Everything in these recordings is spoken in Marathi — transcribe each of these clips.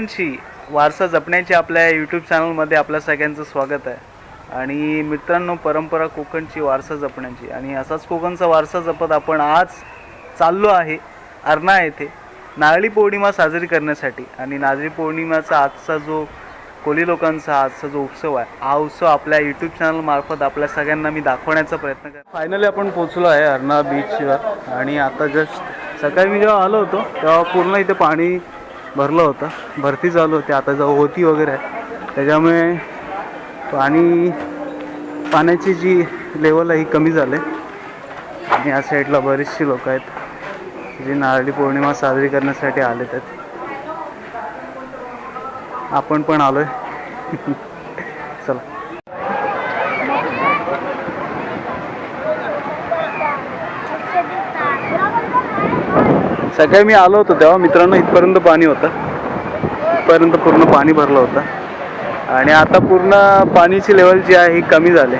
मित्रांनो कोकणची वारसा जपण्याची आपल्या यूट्यूब चॅनलमध्ये आपल्या सगळ्यांचं स्वागत आहे. आणि मित्रांनो परंपरा कोकणची वारसा जपण्याची. आणि असाच कोकणचा वारसा जपत आपण आज चाललो आहे अर्णा येथे नारळी पौर्णिमा साजरी करण्यासाठी. आणि नारळी पौर्णिमाचा आजचा जो कोली लोकांचा आजचा जो उत्सव आहे हा उत्सव आपल्या यूट्यूब चॅनलमार्फत आपल्या सगळ्यांना मी दाखवण्याचा प्रयत्न कर फायनली आपण पोचलो आहे अर्णा बीचवर आणि आता जस्ट सकाळी मी जेव्हा आलो होतो तेव्हा पूर्ण इथे पाणी भरलं होतं. भरती चालू होती. आता जाऊ होती वगैरे आहे. त्याच्यामुळे पाणी पाण्याची जी लेवल आहे ही कमी झाली. आणि या साईडला बरीचशी लोक आहेत. जी नारळी पौर्णिमा साजरी करण्यासाठी आलेत. आहेत आपण पण आलो आहे सकाळी मी आलो होतो तेव्हा मित्रांनो इथपर्यंत पाणी होतं. इथपर्यंत पूर्ण पाणी भरलं होतं. आणि आता पूर्ण पाणीची लेवल जी आहे ही कमी झाली.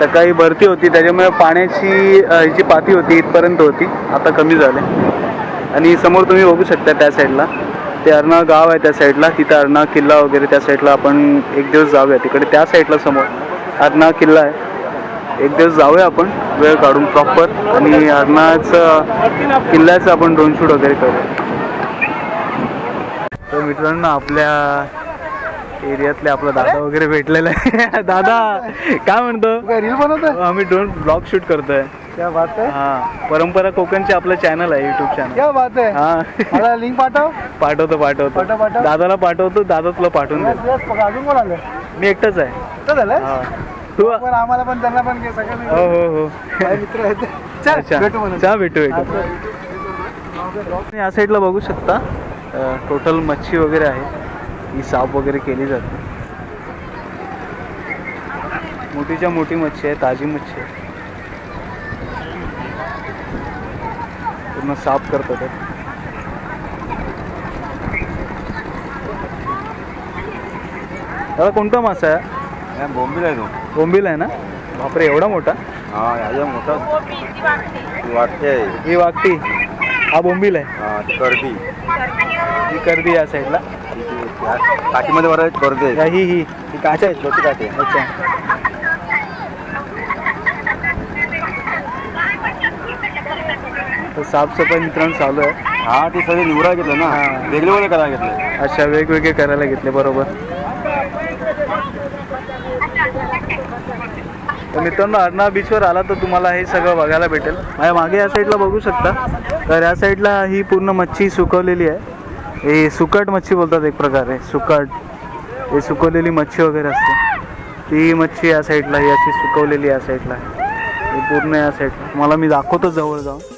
सकाळी भरती होती त्याच्यामुळे पाण्याची जी पाती होती इथपर्यंत होती. आता कमी झाले. आणि समोर तुम्ही बघू शकता त्या साईडला ते अर्णा गाव आहे त्या साईडला तिथं अर्णा किल्ला वगैरे त्या साईडला आपण एक दिवस जाऊया. तिकडे त्या साईडला समोर अर्णा किल्ला आहे. एक दिवस जाऊया आपण वेळ काढून प्रॉपर आणि अर्णाचं किल्ल्याचं आपण ड्रोन शूट वगैरे करूया तर मित्रांनो आपल्या एरियातले आपला दादा वगैरे भेटलेला आहे. दादा काय म्हणतो? रील बनवतोय? आम्ही ड्रोन ब्लॉग शूट करतोय. क्या बात आहे हा परंपरा कोकणचे आपलं चॅनल आहे युट्यूब चॅनल क्या बात आहे हा. मला लिंक पाठव. पाठवतो पाठव, पाठवतो. पाठव. दादाला पाठवतो दादा तुला पाठवून यस, दे यस, बघा, अजून कोण आलं? मी एकटाच आहे. झालं तू पण आम्हाला पण त्यांना पण घे, सगळ्यांना हो. हो हो. माझे मित्र आहेत? चल अच्छा. भेटू म्हणून. चहा भेटू भेटू. या साईडला बघू शकता. टोटल मच्छी वगैरे आहे. ही साफ वगैरे केली जाते. मोठीच्या मोठी मच्छी आहे ताजी मच्छी आहे पूर्ण साफ करतात ते. दादा कोणता मासा आहे? बोंबील आहे तो. बोंबील आहे ना? बापरे एवढा मोठा? हा याच्या मोठा. वाटते. ही वागती हा बोंबील आहे. हा कर्दी ही कर्दी या साईडला. काठीमध्ये बरं कर्दी या ही ही. ती काठी आहे छोटी काठी आहे. अच्छा. तर साफसफाई मित्रांनो चालू आहे. हा ती सगळी निवडा घेतलं ना. हा. वेगळे वेगळे करा घेतले. अशा वेगवेगळे करायला घेतले बरोबर. तर मित्रांनो अर्णा बीचवर आला तर तुम्हाला हे सगळं बघायला भेटेल. माझ्या मागे या साईडला बघू शकता. तर या साईडला ही पूर्ण मच्छी सुकवलेली आहे. हे सुकट मच्छी बोलतात एक प्रकारे. सुकट. हे सुकवलेली मच्छी वगैरे असते. ती मच्छी या साईडला ही अशी सुकवलेली या साईडला आहे. ही पूर्ण या साईडला मला मी दाखवतो जवळ जाऊन.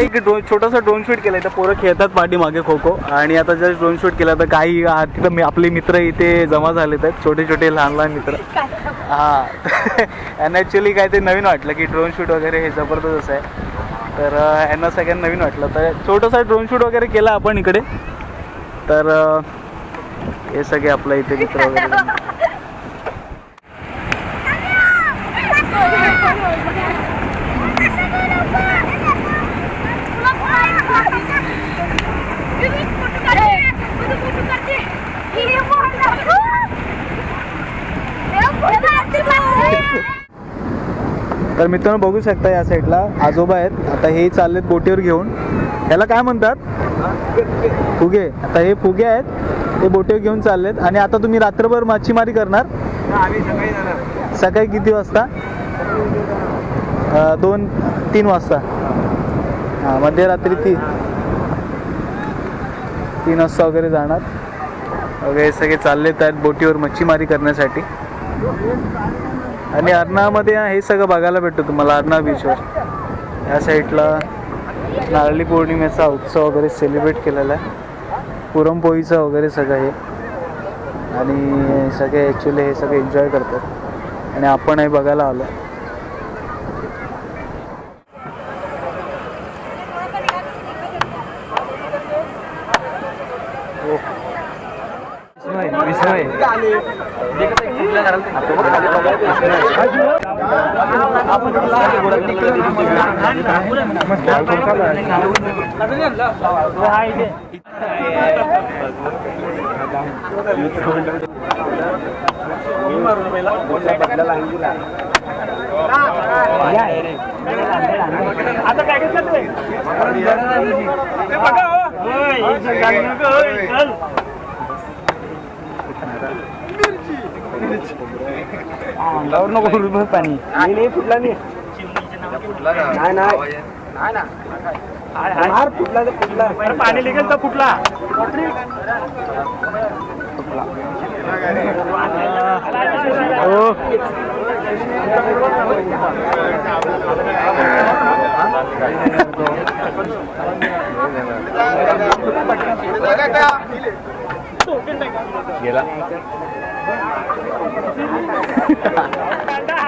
एक ड्रोन छोटासा ड्रोन शूट केलाय. तर पोरं खेळतात पाठीमागे खो खो. आणि आता जर ड्रोन शूट केला तर काही आ, तिथं मी आपले मित्र इथे जमा झाले आहेत. छोटे छोटे लहान लहान मित्र. हां. यांना ॲक्च्युली काय ते नवीन वाटलं की ड्रोन शूट वगैरे हे जबरदस्त आहे. तर अं, यांना सगळ्यांना नवीन वाटलं. तर छोटंसं ड्रोन शूट वगैरे केला आपण इकडे. तर अं, हे सगळे आपल्या इथे मित्र वगैरे. तर मित्रांनो बघू शकता या साईडला आजोबा आहेत. आता हे चाललेत बोटीवर घेऊन. याला काय म्हणतात? फुगे. आता हे फुगे आहेत ते बोटीवर घेऊन चाललेत. आणि आता तुम्ही रात्रभर मच्छीमारी करणार? सकाळी किती वाजता? दोन तीन वाजता. हां मध्यरात्री ती तीन वाजता वगैरे जाणार. वगैरे सगळे चाललेत आहेत बोटीवर मच्छीमारी करण्यासाठी. आणि अर्नामध्ये हे सगळं बघायला भेटतं तुम्हाला अर्ना बीचवर या साईडला नारळी पौर्णिमेचा उत्सव वगैरे सेलिब्रेट केलेला आहे. पुरणपोळीचं वगैरे सगळं हे. आणि सगळे ॲक्च्युली हे सगळे एन्जॉय करतात. आणि आपण हे बघायला आलो. अंगावर नको रुपये पाणी. नाही फुटला नाही. नाही नाही. हार फुटला तर फुटला. पाणी निघेल तर फुटला.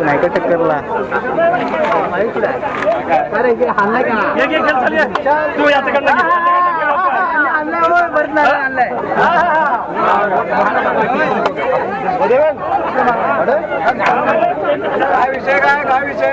नाही का? टक्करला काय विषय काय काय विषय?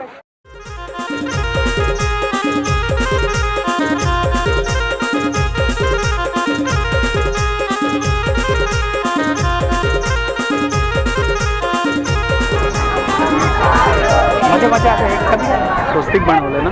स्वस्तिक बनवलं ना?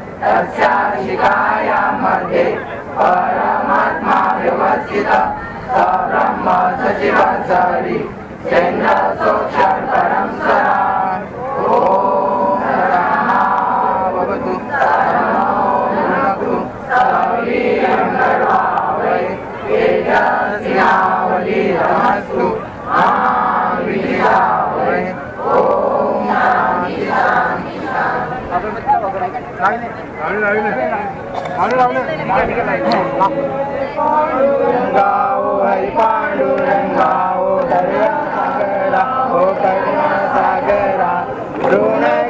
तस्या शिखाया मध्ये परमात्मा व्यवस्थित ब्रह्म सचिव सरि चन्द्र गाव हरी पांडुरंगाओ दर्या सागरा सागरा ऋण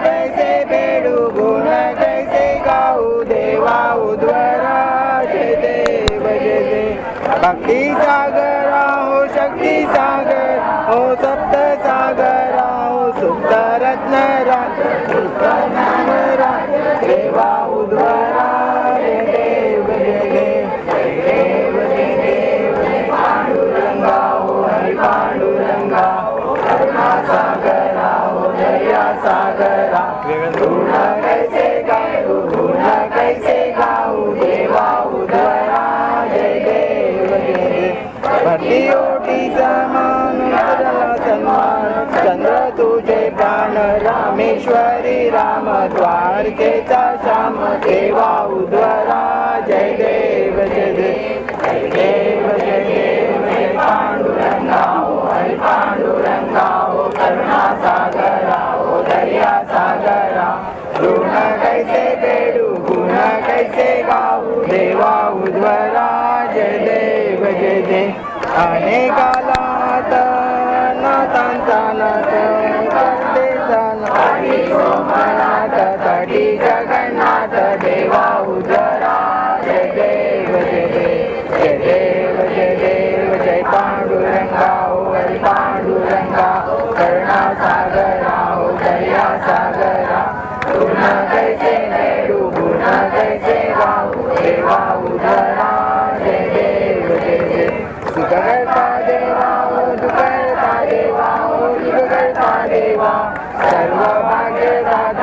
सर्व भागे दादा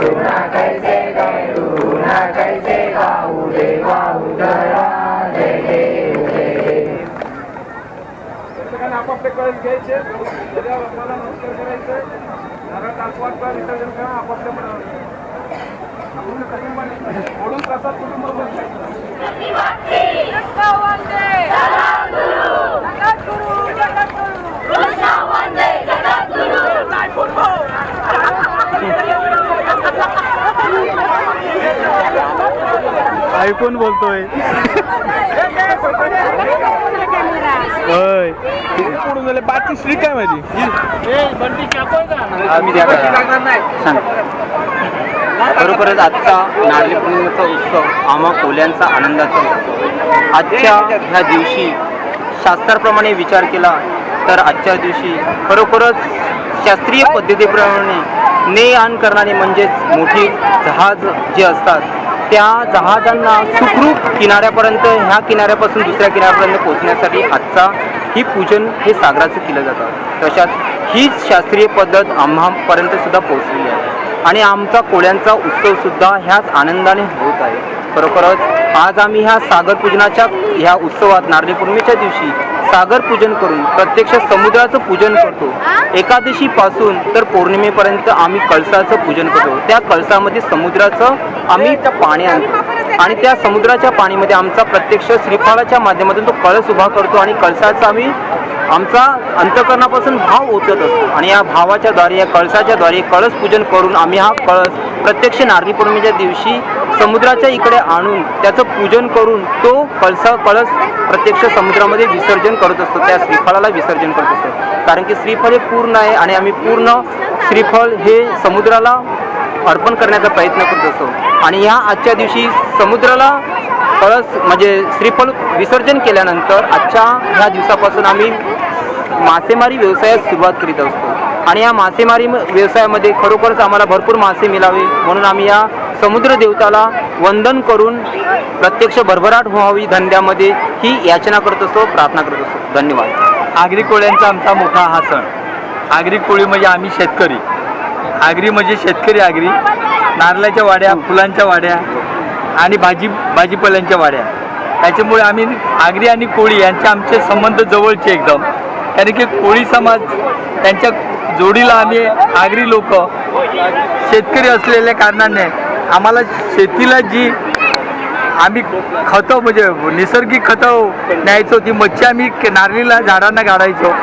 ना कैसे करू ना कैसे गाऊ दे वाऊ जरा दे दे आपापले कळस घ्यायचे त्याच्या कुटुंब ऐकून बोलतोय? होय. पुढून झाले बाकी श्री काय माझी खरोखरच आजचा नारळी पौर्णिमेचा उत्सव आम्हा कोल्यांचा आनंदाचा उत्सव आजच्या ह्या दिवशी शास्त्राप्रमाणे विचार केला तर आजच्या दिवशी खरोखरच शास्त्रीय पद्धतीप्रमाणे ने आण करणारे म्हणजेच मोठी जहाज जे असतात त्या जहाजांना सुखरूप किनाऱ्यापर्यंत ह्या किनाऱ्यापासून दुसऱ्या किनाऱ्यापर्यंत पोहोचण्यासाठी आजचा ही पूजन हे सागराचं केलं जातं. तशाच हीच शास्त्रीय पद्धत आम्हापर्यंत सुद्धा पोहोचलेली आहे. आणि आमचा कोळ्यांचा उत्सवसुद्धा ह्याच आनंदाने होत आहे. खरोखरच आज आम्ही ह्या सागर पूजनाच्या ह्या उत्सवात नारळी पौर्णिमेच्या दिवशी सागर पूजन करून प्रत्यक्ष समुद्राचं पूजन करतो. एकादशी पासून तर पौर्णिमेपर्यंत आम्ही कळसाचं पूजन करतो. त्या कळसामध्ये समुद्राचं आम्ही पाणी आणतो. आणि त्या समुद्राच्या पाणीमध्ये आमचा प्रत्यक्ष श्रीफळाच्या माध्यमातून तो कळस उभा करतो आणि कळसाचा आम्ही आमचा अंतकरणापासून भाव ओतत असतो. आणि या भावाच्या द्वारे या कळसाच्या द्वारे कळस पूजन करून आम्ही हा कळस प्रत्यक्ष नारळी पौर्णिमेच्या दिवशी समुद्राच्या इकडे आणून त्याचं पूजन करून तो कळसा कळस प्रत्यक्ष समुद्रामध्ये विसर्जन करत असतो. त्या श्रीफळाला विसर्जन करत असतो. कारण की श्रीफळ हे पूर्ण आहे आणि आम्ही पूर्ण श्रीफळ हे समुद्राला अर्पण करण्याचा प्रयत्न करत असतो. आणि ह्या आजच्या दिवशी समुद्राला कळस म्हणजे श्रीफळ विसर्जन केल्यानंतर आजच्या ह्या दिवसापासून आम्ही मासेमारी व्यवसायास सुरुवात करीत असतो. आणि या मासेमारी व्यवसायामध्ये खरोखरच आम्हाला भरपूर मासे मिळावे. म्हणून आम्ही या समुद्र देवताला वंदन करून प्रत्यक्ष भरभराट व्हावी धंद्यामध्ये ही याचना करत असतो प्रार्थना करत असतो. धन्यवाद. आगरी कोळ्यांचा आमचा मोठा हा सण. आगरी कोळी म्हणजे आम्ही शेतकरी. आगरी म्हणजे शेतकरी आगरी. नारळाच्या वाड्या फुलांच्या वाड्या आणि भाजी भाजीपाल्यांच्या वाड्या. त्याच्यामुळे आम्ही आगरी आणि कोळी यांचे आमचे संबंध जवळचे एकदम. कारण की कोळी समाज त्यांच्या जोडीला आम्ही आगरी लोक शेतकरी असलेल्या कारणाने आम्हाला शेतीला जी आम्ही खतं म्हणजे नैसर्गिक खतं न्यायचो ती मच्छी आम्ही के- नारळीला झाडांना गाडायचो.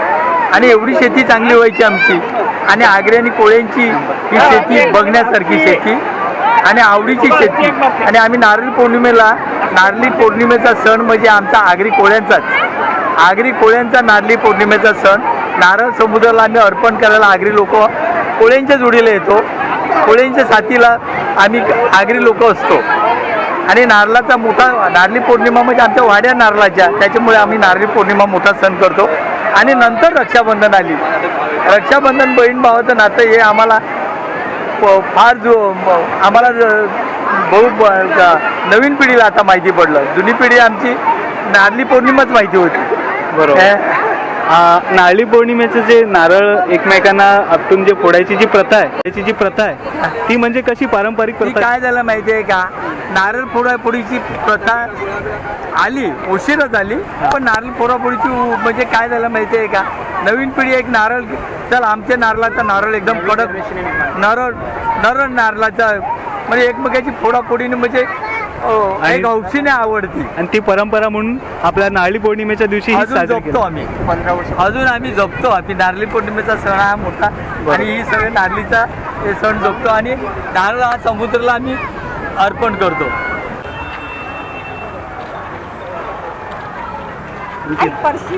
आणि एवढी शेती चांगली व्हायची आमची. आणि आग्रे आणि कोळ्यांची ही शेती बघण्यासारखी शेती. आणि आवडीची शेती. आणि आम्ही नारळी पौर्णिमेला नारळी पौर्णिमेचा सण म्हणजे आमचा आगरी कोळ्यांचाच. आगरी कोळ्यांचा नारळी पौर्णिमेचा सण. नारळ समुद्राला आम्ही अर्पण करायला आगरी लोक कोळ्यांच्या जोडीला येतो. कोळ्यांच्या साथीला आम्ही आगरी लोक असतो. आणि नारळाचा मोठा नारळी पौर्णिमा म्हणजे आमच्या वाड्या नारळाच्या त्याच्यामुळे आम्ही नारळी पौर्णिमा मोठा सण करतो. आणि नंतर रक्षाबंधन आली. रक्षाबंधन बहीण भावाचं नातं हे आम्हाला फार जो आम्हाला बहु नवीन पिढीला आता माहिती पडलं. जुनी पिढी आमची नारळी पौर्णिमाच माहिती होती. बरोबर. नारळी पौर्णिमेचं जे नारळ एकमेकांना आपटून जे फोडायची जी प्रथा आहे त्याची जी प्रथा आहे ती म्हणजे कशी पारंपरिक ती प्रथा? काय झालं माहिती आहे का? नारळ फोडाफोडीची प्रथा आली उशीरच आली पण नारळ फोडाफोडीची उ- म्हणजे काय झालं माहिती आहे का? नवीन पिढी एक नारळ चल आमच्या नारळाचा नारळ एकदम कडक नारळ नारळ नारळाचा म्हणजे एकमेकाची फोडाफोडीने म्हणजे हो. आणि गावची नाही आवडती. आणि ती परंपरा म्हणून आपल्या नारळी पौर्णिमेच्या दिवशी जपतो आम्ही. पंधरा वर्ष. अजून आम्ही जपतो. आम्ही नारळी पौर्णिमेचा सण हा मोठा. आणि ही सगळे नारळीचा हे सण जपतो. आणि नारळ हा समुद्राला आम्ही अर्पण करतो. परशी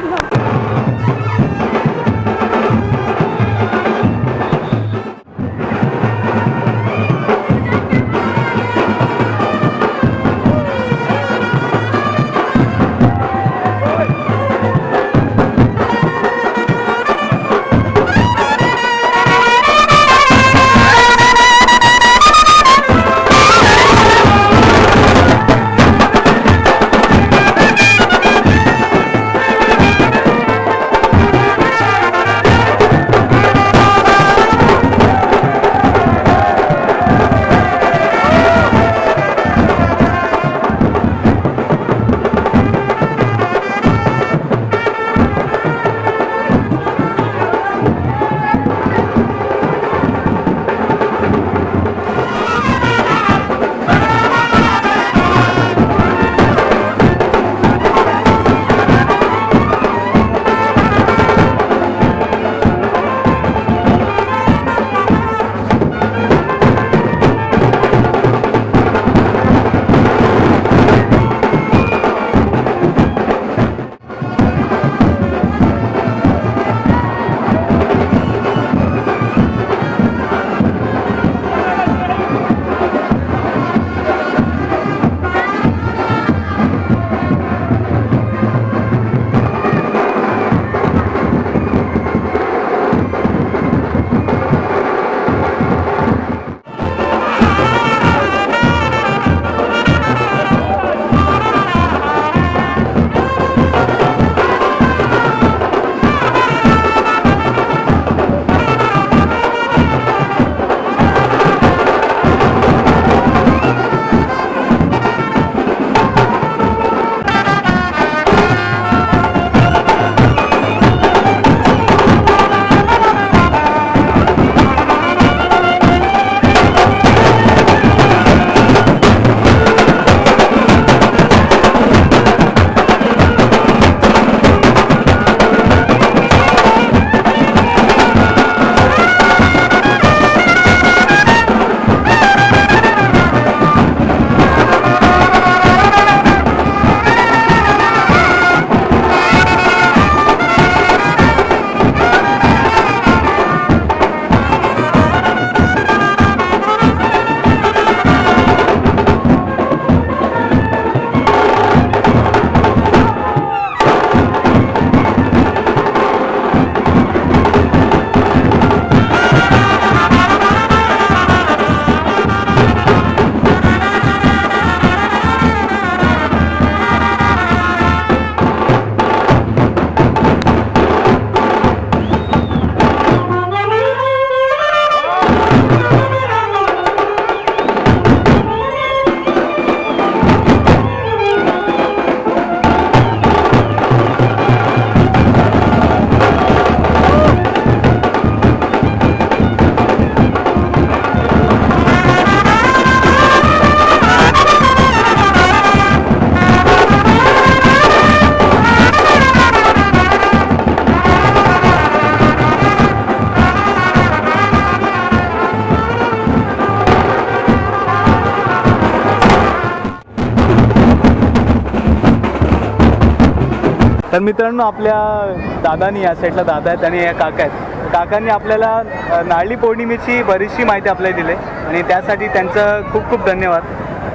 तर मित्रांनो आपल्या दादानी या साईडला दादा आहेत आणि या काका आहेत. काकांनी आपल्याला नारळी पौर्णिमेची बरीचशी माहिती आपल्याला दिली आणि त्यासाठी त्यांचं खूप खूप धन्यवाद.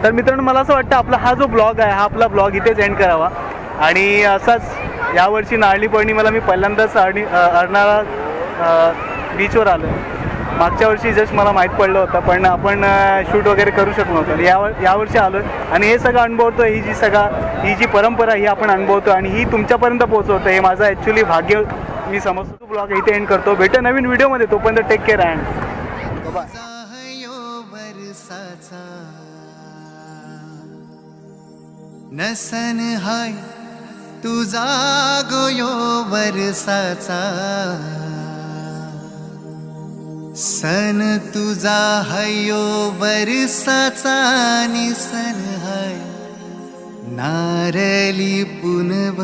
तर मित्रांनो मला असं वाटतं आपला हा जो ब्लॉग आहे हा आपला ब्लॉग इथेच एंड करावा. आणि असाच यावर्षी नारळी पौर्णिमेला मी पहिल्यांदाच अर्णी अर्णाळा बीचवर आलो मागच्या वर्षी जस्ट मला माहीत पडलं होतं पण आपण शूट वगैरे करू शकलो नव्हतो आणि यावर यावर्षी आलो आणि हे सगळं अनुभवतो ही जी सगळा ही जी परंपरा ही आपण अनुभवतो आणि ही तुमच्यापर्यंत पोहोचवतो हे माझं ॲक्च्युली भाग्य मी समजतो. ब्लॉग इथे एंड करतो. भेटू नवीन व्हिडिओमध्ये. तोपर्यंत टेक केअर अँड बाय नसन हाय तुझा गोयो बरसाचा. सन तुझा हयो बरसाचा निसन हाय नारली पुनव